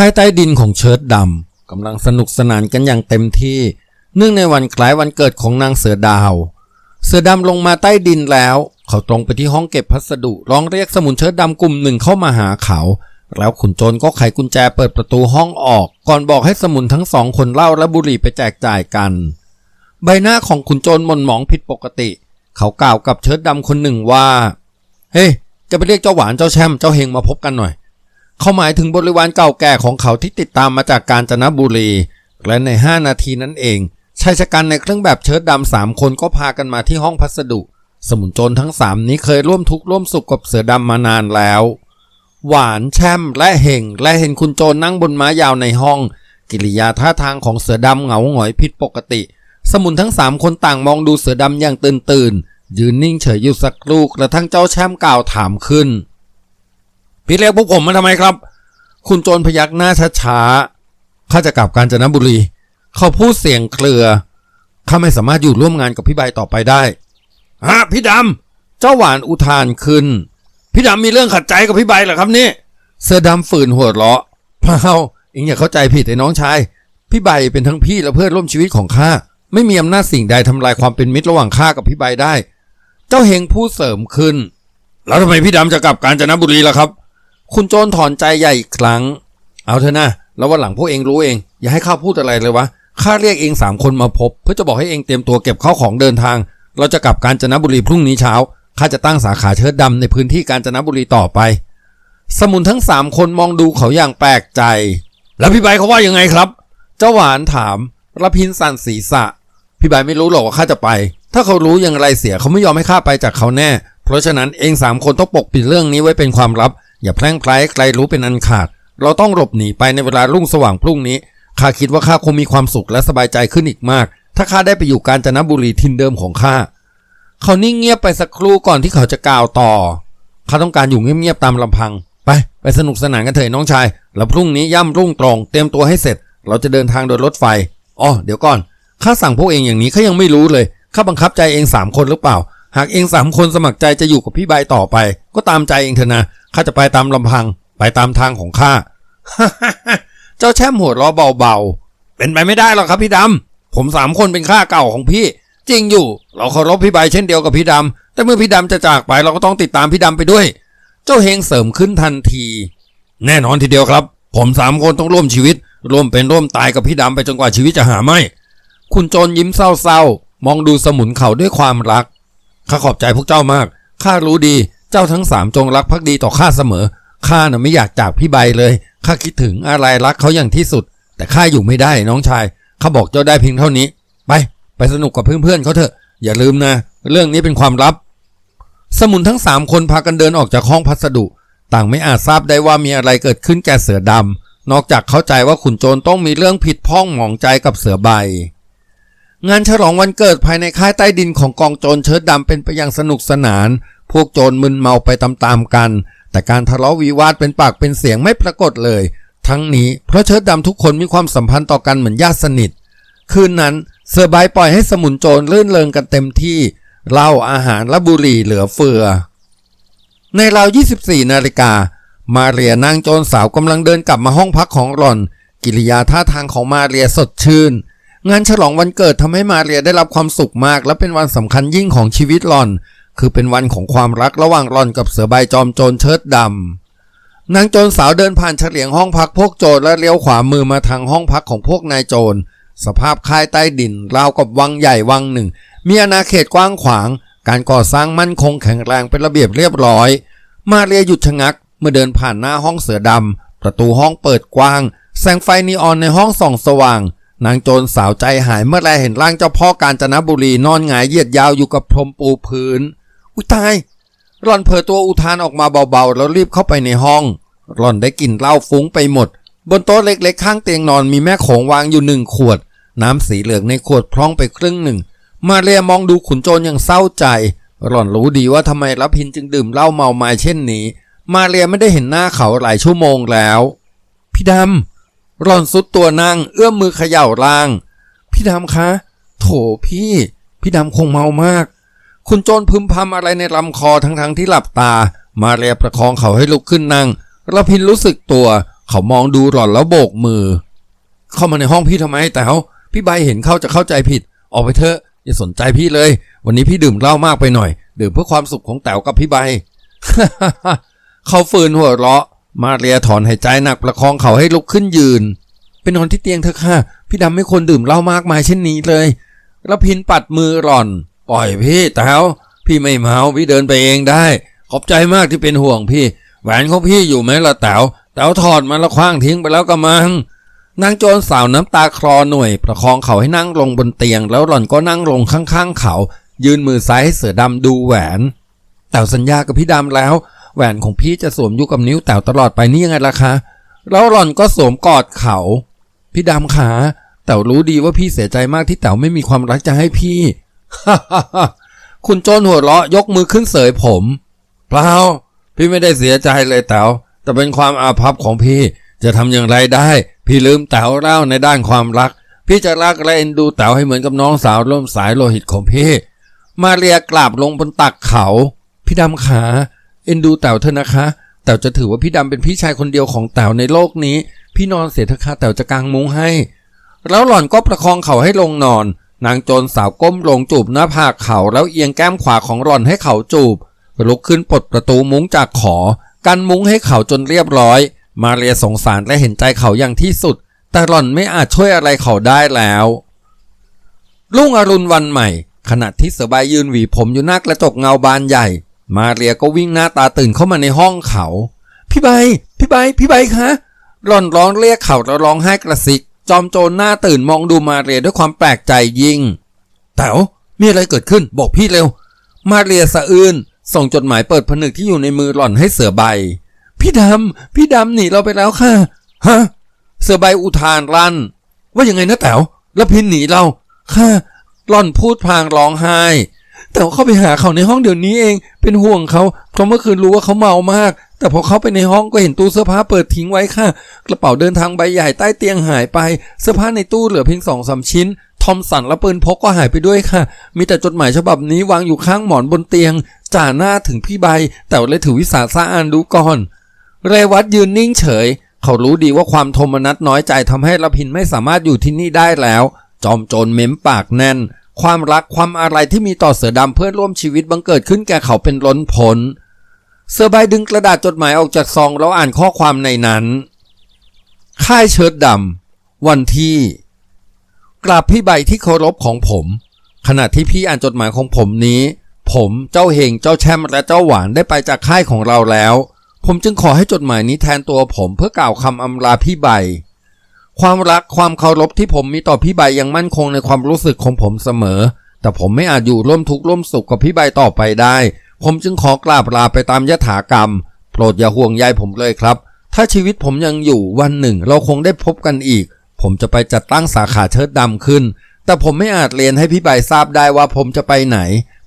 ค่ายใต้ดินของเชิดดำกำลังสนุกสนานกันอย่างเต็มที่ เนื่องในวันคล้ายวันเกิดของนางเสือดาว เสือดำลงมาใต้ดินแล้ว เขาตรงไปที่ห้องเก็บพัสดุร้องเรียกสมุนเชิดดำกลุ่มหนึ่งเข้ามาหาเขา แล้วขุนโจรก็ไขกุญแจเปิดประตูห้องออก ก่อนบอกให้สมุนทั้งสองคนเหล่าและบุหรี่ไปแจกจ่ายกัน ใบหน้าของขุนโจรมนหมองผิดปกติ เขากล่าวกับเชิดดำคนหนึ่งว่า เฮ้ยจะไปเรียกเจ้าหวานเจ้าแช่มเจ้าเฮงมาพบกันหน่อย เขาหมายถึงบริวารเก่าแก่ของเขาที่ติดตามมาจากกาญจนบุรี และใน 5 นาทีนั้นเองชายชะกันในเครื่องแบบเชิ้ตดำสามคนก็พากันมาที่ห้องพัสดุ สมุนโจรทั้งสามนี้เคยร่วมทุกข์ร่วมสุขกับเสือดำมานานแล้ว หวานแช่มและเฮงและเห็นคุณโจรนั่งบนม้ายาวในห้อง กิริยาท่าทางของเสือดำเหงาหงอยผิดปกติ สมุนทั้งสามคนต่างมองดูเสือดำอย่างตื่นตื่นยืนนิ่งเฉยอยู่สักครู่กระทั่งเจ้าแช่มกล่าวถามขึ้น พี่เรียกพวกผมมาทำไมครับ คุณโจรพยักหน้าช้าๆข้าจะกลับกาญจนบุรี เขาพูดเสียงเครือข้าไม่สามารถอยู่ร่วมงานกับพี่ใบต่อไปได้ฮะพี่ดำเจ้าหวานอุทานขึ้น พี่ดำมีเรื่องขัดใจกับพี่ใบเหรอครับนี่เสื้อดำฝืนหัวเราะเปล่าเองอย่าเข้าใจผิดไอ้น้องชาย พี่ใบเป็นทั้งพี่และเพื่อนร่วมชีวิตของข้าไม่มีอำนาจสิ่งใดทำลายความเป็นมิตรระหว่างข้ากับพี่ใบได้ เจ้าเฮงพูดเสริมขึ้น แล้วทำไมพี่ดำจะกลับกาญจนบุรีล่ะครับ คุณโจรถอนใจใหญ่อีกครั้ง เอาเถอะนะ แล้ววันหลังพวกเองรู้เอง อย่าให้ข้าพูดอะไรเลยวะ ข้าเรียกเองสามคนมาพบ เพื่อจะบอกให้เองเตรียมตัวเก็บข้าวของเดินทาง เราจะกลับกาญจนบุรีพรุ่งนี้เช้า ข้าจะตั้งสาขาเชิดดำในพื้นที่กาญจนบุรีต่อไป สมุนทั้งสามคนมองดูเขาอย่างแปลกใจ แล้วพี่ใบเขาว่ายังไงครับ เจ้าหวานถามระพินสั่นศีรษะ พี่ใบไม่รู้หรอกว่าข้าจะไป ถ้าเขารู้อย่างไรเสียเขาไม่ยอมให้ข้าไปจากเขาแน่ เพราะฉะนั้นเองสามคนต้องปกปิดเรื่องนี้ไว้เป็นความลับ อย่าแพร่งพลายให้ใครรู้เป็นอันขาด เราต้องหลบหนีไปในเวลารุ่งสว่างพรุ่งนี้ข้าคิดว่าข้าคงมีความสุขและสบายใจขึ้นอีกมาก ถ้าข้าได้ไปอยู่กาญจนบุรีทินเดิมของข้าเขานิ่งเงียบไปสักครู่ก่อนที่เขาจะกล่าวต่อข้าต้องการอยู่เงียบๆตามลำพัง ไป ไปสนุกสนานกันเถอะน้องชาย แล้วพรุ่งนี้ย่ำรุ่งตรงเตรียมตัวให้เสร็จ เราจะเดินทางโดยรถไฟอ๋อเดี๋ยวก่อนข้าสั่งพวกเองอย่างนี้ข้ายังไม่รู้เลยข้าบังคับใจเองสามคนหรือเปล่า หากเองสามคนสมัครใจจะอยู่กับพี่ใบต่อไป ก็ตามใจเองเถอะนะ ข้าจะไปตามลำพังไปตามทางของข้า เจ้าแช่มหัวเราเบาๆ เป็นไปไม่ได้หรอกครับพี่ดำผมสามคนเป็นข้าเก่าของพี่ จริงอยู่ เราเคารพพี่ใบเช่นเดียวกับพี่ดำแต่เมื่อพี่ดำจะจากไปเราก็ต้องติดตามพี่ดำไปด้วย เจ้าเฮงเสริมขึ้นทันที แน่นอนทีเดียวครับ ผมสามคนต้องร่วมชีวิต ร่วมเป็นร่วมตายกับพี่ดำไปจนกว่าชีวิตจะหาไม่ คุณโจรยิ้มเศร้าๆมองดูสมุนเขาด้วยความรักข้าขอบใจพวกเจ้ามากข้ารู้ดี เจ้าทั้งสามจงรักภักดีต่อข้าเสมอ ข้าน่ะไม่อยากจากพี่ใบเลย ข้าคิดถึงอะไรรักเขาอย่างที่สุด แต่ข้าอยู่ไม่ได้น้องชาย ข้าบอกเจ้าได้เพียงเท่านี้ ไป ไปสนุกกับเพื่อนๆเขาเถอะ อย่าลืมนะ เรื่องนี้เป็นความลับ สมุนทั้งสามคนพากันเดินออกจากห้องพัสดุ ต่างไม่อาจทราบได้ว่ามีอะไรเกิดขึ้นแก่เสือดำนอกจากเข้าใจว่าขุนโจรต้องมีเรื่องผิดพ้องหมองใจกับเสือใบ งานฉลองวันเกิดภายในค่ายใต้ดินของกองโจรเชิดดำเป็นไปอย่างสนุกสนาน พวกโจรมึนเมาไปตามๆกัน แต่การทะเลาะวิวาทเป็นปากเป็นเสียงไม่ปรากฏเลย ทั้งนี้เพราะเชิดดำทุกคนมีความสัมพันธ์ต่อกันเหมือนญาติสนิท คืนนั้นเสือใบปล่อยให้สมุนโจรลื่นเริงกันเต็มที่เหล้าอาหารและบุหรี่เหลือเฟือ ในราว 24 นาฬิกา มาเรียนางโจรสาวกำลังเดินกลับมาห้องพักของหล่อน กิริยาท่าทางของมาเรียสดชื่น งานฉลองวันเกิดทำให้มาเรียได้รับความสุขมาก และเป็นวันสำคัญยิ่งของชีวิตหลอน คือเป็นวันของความรักระหว่างหลอนกับเสือใบจอมโจรเชิดดำนางโจรสาวเดินผ่านเฉลียงห้องพักพวกโจรและเลี้ยวขวามือมาทางห้องพักของพวกนายโจรสภาพค่ายใต้ดินราวกับวังใหญ่วังหนึ่ง มีอาณาเขตกว้างขวาง การก่อสร้างมั่นคงแข็งแรงเป็นระเบียบเรียบร้อย มาเรียหยุดชะงัก เมื่อเดินผ่านหน้าห้องเสือดำประตูห้องเปิดกว้าง แสงไฟนีออนในห้องส่องสว่าง นางโจรสาวใจหายเมื่อแลเห็นร่างเจ้าพ่อกาญจนบุรีนอนหงายเหยียดยาวอยู่กับพรมปูพื้น อุยตายหล่อนเผลอตัวอุทานออกมาเบาๆ แล้วรีบเข้าไปในห้อง หล่อนได้กลิ่นเหล้าฟุ้งไปหมด บนโต๊ะเล็กๆ ข้างเตียงนอนมีแม่โขงวางอยู่หนึ่งขวด น้ำสีเหลืองในขวดพร่องไปครึ่งหนึ่ง มาเรียมองดูขุนโจรอย่างเศร้าใจ หล่อนรู้ดีว่าทำไมรับพินจึงดื่มเหล้าเมาไม้เช่นนี้ มาเรียไม่ได้เห็นหน้าเขาหลายชั่วโมงแล้ว พี่ดำ หล่อนสุดตัวนั่งเอื้อมมือเขย่าร่าง พี่ดำคะ โถพี่ พี่ดำคงเมามาก คุณโจรพึมพำอะไรในลำคอทั้งๆที่หลับตา มาเรียประคองเขาให้ลุกขึ้นนั่งระพินรู้สึกตัว เขามองดูหล่อนแล้วโบกมือ เข้ามาในห้องพี่ทำไมแต๋วพี่ใบเห็นเข้าจะเข้าใจผิด ออกไปเถอะอย่าสนใจพี่เลย วันนี้พี่ดื่มเหล้ามากไปหน่อย ดื่มเพื่อความสุขของแต๋วกับพี่ใบเขาฝืนหัวเราะ มาเรียถอนหายใจหนักประคองเขาให้ลุกขึ้นยืนไปนอนที่เตียงเถอะค่ะ พี่ดำไม่ควรดื่มเหล้ามากมายเช่นนี้เลย แล้วพินปัดมือหล่อน ปล่อยพี่แต๋วพี่ไม่เมาพี่เดินไปเองได้ ขอบใจมากที่เป็นห่วงพี่ แหวนของพี่อยู่ไหมล่ะแต๋วแต๋วถอดมาแล้วคว้างทิ้งไปแล้วก็มังนางโจรสาวน้ำตาคลอหน่วย ประคองเขาให้นั่งลงบนเตียง แล้วหล่อนก็นั่งลงข้างๆเขา ยืนมือซ้ายให้เสือดำดูแหวน แต๋วสัญญากับพี่ดำแล้ว แหวนของพี่จะสวมอยู่กับนิ้วแต๋วตลอดไปนี่ยังไงล่ะคะ แล้วหล่อนก็สวมกอดเขา พี่ดำขาแต๋วรู้ดีว่าพี่เสียใจมากที่แต๋วไม่มีความรักจะให้พี่คุณโจรหัวเราะยกมือขึ้นเสยผม เปล่า พี่ไม่ได้เสียใจเลยแต๋วแต่เป็นความอาภัพของพี่จะทำอย่างไรได้ พี่ลืมแต๋วเล่าในด้านความรัก พี่จะรักและเอ็นดูแต๋วให้เหมือนกับน้องสาวร่วมสายโลหิตของพี่ มาเรียกราบลงบนตักเขา พี่ดำขา เอ็นดูแต๋วเถอะนะคะแต๋วจะถือว่าพี่ดำเป็นพี่ชายคนเดียวของแต๋วในโลกนี้ พี่นอนเสียเถอะค่ะแต๋วจะกางมุ้งให้ แล้วหล่อนก็ประคองเขาให้ลงนอน นางโจรสาวก้มลงจูบหน้าผากเขาแล้วเอียงแก้มขวาของหล่อนให้เขาจูบลุกขึ้นปลดประตูมุ้งจากขอ กันมุ้งให้เขาจนเรียบร้อย มาเรียสงสารและเห็นใจเขาอย่างที่สุด แต่หล่อนไม่อาจช่วยอะไรเขาได้แล้วรุ่งอรุณวันใหม่ ขณะที่เสือใบยืนหวีผมอยู่หน้ากระจกเงาบานใหญ่ มาเรียก็วิ่งหน้าตาตื่นเข้ามาในห้องเขา พี่ใบ พี่ใบ พี่ใบคะหล่อนร้องเรียกเขาแล้วร้องไห้กระซิก จอมโจรหน้าตื่นมองดูมาเรียด้วยความแปลกใจยิ่ง แต๋วมีอะไรเกิดขึ้น บอกพี่เร็ว มาเรียสะอื้นส่งจดหมายเปิดผนึกที่อยู่ในมือหล่อนให้เสือใบ พี่ดำ พี่ดำหนีเราไปแล้วค่ะ ฮะ เสือใบอุทานลั่น ว่ายังไงนะแต๋วแล้วพินหนีเรา ค่ะ หล่อนพูดพลางร้องไห้ แต่เข้าไปหาเขาในห้องเดี๋ยวนี้เอง เป็นห่วงเขาเพราะเมื่อคืนรู้ว่าเขาเมามาก แต่พอเข้าไปในห้องก็เห็นตู้เสื้อผ้าเปิดทิ้งไว้ค่ะ กระเป๋าเดินทางใบใหญ่ใต้เตียงหายไป เสื้อผ้าในตู้เหลือเพียงสองสามชิ้น ทอมสันและปืนพกก็หายไปด้วยค่ะ มีแต่จดหมายฉบับนี้วางอยู่ข้างหมอนบนเตียง จ่าหน้าถึงพี่ใบ แต่เลยถือวิสาสะอ่านดูก่อน เรวัตยืนนิ่งเฉย เขารู้ดีว่าความโทมนัสน้อยใจทำให้ละพินไม่สามารถอยู่ที่นี่ได้แล้ว จอมโจรเม้มปากแน่น ความรักความอะไรที่มีต่อเสือดำเพื่อนร่วมชีวิตบังเกิดขึ้นแก่เขาเป็นล้นพ้น เสือใบดึงกระดาษจดหมายออกจากซองแล้วอ่านข้อความในนั้น ค่ายเชิดดำวันที่ กราบพี่ใบที่เคารพของผม ขณะที่พี่อ่านจดหมายของผมนี้ ผมเจ้าเฮงเจ้าแชมป์และเจ้าหวานได้ไปจากค่ายของเราแล้ว ผมจึงขอให้จดหมายนี้แทนตัวผมเพื่อกล่าวคำอำลาพี่ใบ ความรักความเคารพที่ผมมีต่อพี่ใบยังมั่นคงในความรู้สึกของผมเสมอ แต่ผมไม่อาจอยู่ร่วมทุกข์ร่วมสุขกับพี่ใบต่อไปได้ ผมจึงขอกราบลาไปตามยถากรรม โปรดอย่าห่วงใยผมเลยครับ ถ้าชีวิตผมยังอยู่วันหนึ่งเราคงได้พบกันอีก ผมจะไปจัดตั้งสาขาเชิดดำขึ้น แต่ผมไม่อาจเรียนให้พี่ใบทราบได้ว่าผมจะไปไหน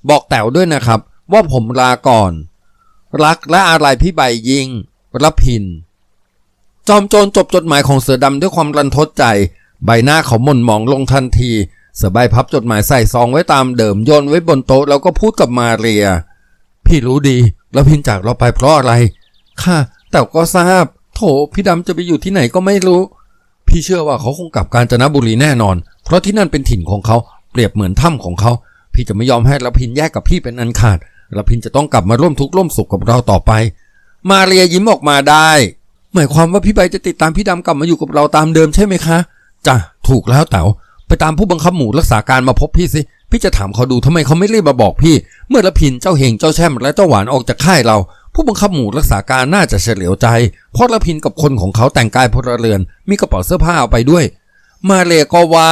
บอกแต๋วด้วยนะครับ ว่าผมลาก่อน รักและอะไรพี่ใบยิงรับพิน จอมโจรจบจดหมายของเสือดำด้วยความรันทดใจ ใบหน้าเขาหม่นหมองลงทันที เสือใบพับจดหมายใส่ซองไว้ตามเดิมโยนไว้บนโต๊ะแล้วก็พูดกับมาเรีย พี่รู้ดีแล้วพินจากเราไปเพราะอะไร ค่ะ แต่ก็ทราบ โถพี่ดำจะไปอยู่ที่ไหนก็ไม่รู้ พี่เชื่อว่าเขาคงกลับกาญจนบุรีแน่นอน เพราะที่นั่นเป็นถิ่นของเขาเปรียบเหมือนถ้ำของเขา พี่จะไม่ยอมให้ละพินแยกกับพี่เป็นอันขาดละพินจะต้องกลับมาร่วมทุกข์ร่วมสุขกับเราต่อไป มาเรียยิ้มออกมาได้ หมายความว่าพี่ใบจะติดตามพี่ดำกลับมาอยู่กับเราตามเดิมใช่ไหมคะจ้ะถูกแล้วเต๋าไปตามผู้บังคับหมู่รักษาการมาพบพี่สิพี่จะถามเขาดูทำไมเขาไม่รีบมาบอกพี่ เมื่อละพินเจ้าเฮงเจ้าแช่มและเจ้าหวานออกจากค่ายเรา ผู้บังคับหมู่รักษาการน่าจะเฉลียวใจ เพราะละพินกับคนของเขาแต่งกายพลเรือน มีกระเป๋าเสื้อผ้าเอาไปด้วย มาเลก็ว่า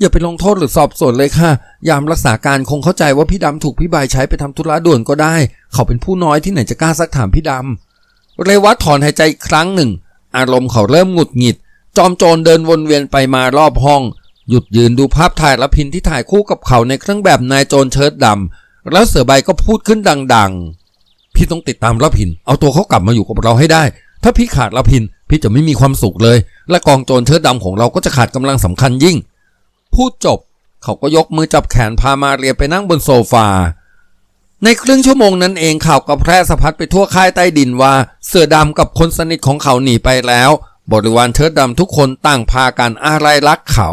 อย่าไปลงโทษหรือสอบสวนเลยค่ะ ยามรักษาการคงเข้าใจว่าพี่ดำถูกพี่ใบใช้ไปทำธุระด่วนก็ได้ เขาเป็นผู้น้อยที่ไหนจะกล้าซักถามพี่ดำ เรวัตถอนหายใจอีกครั้งหนึ่ง อารมณ์เขาเริ่มหงุดหงิด จอมโจรเดินวนเวียนไปมารอบห้อง หยุดยืนดูภาพถ่ายละพินที่ถ่ายคู่กับเขาในเครื่องแบบนายโจรเชิ้ตดำแล้วเสือใบก็พูดขึ้นดัง ๆ พี่ต้องติดตามละพิน เอาตัวเขากลับมาอยู่กับเราให้ได้ ถ้าพี่ขาดละพิน พี่จะไม่มีความสุขเลย และกองโจรเชิ้ตดำของเราก็จะขาดกำลังสำคัญยิ่ง พูดจบ เขาก็ยกมือจับแขนพามาเรียไปนั่งบนโซฟา ในครึ่งชั่วโมงนั้นเองข่าวก็แพร่สะพัดไปทั่วค่ายใต้ดินว่า เสือดำกับคนสนิทของเขาหนีไปแล้ว บริวารเชิดดำทุกคนต่างพากันอาลัยรักเขา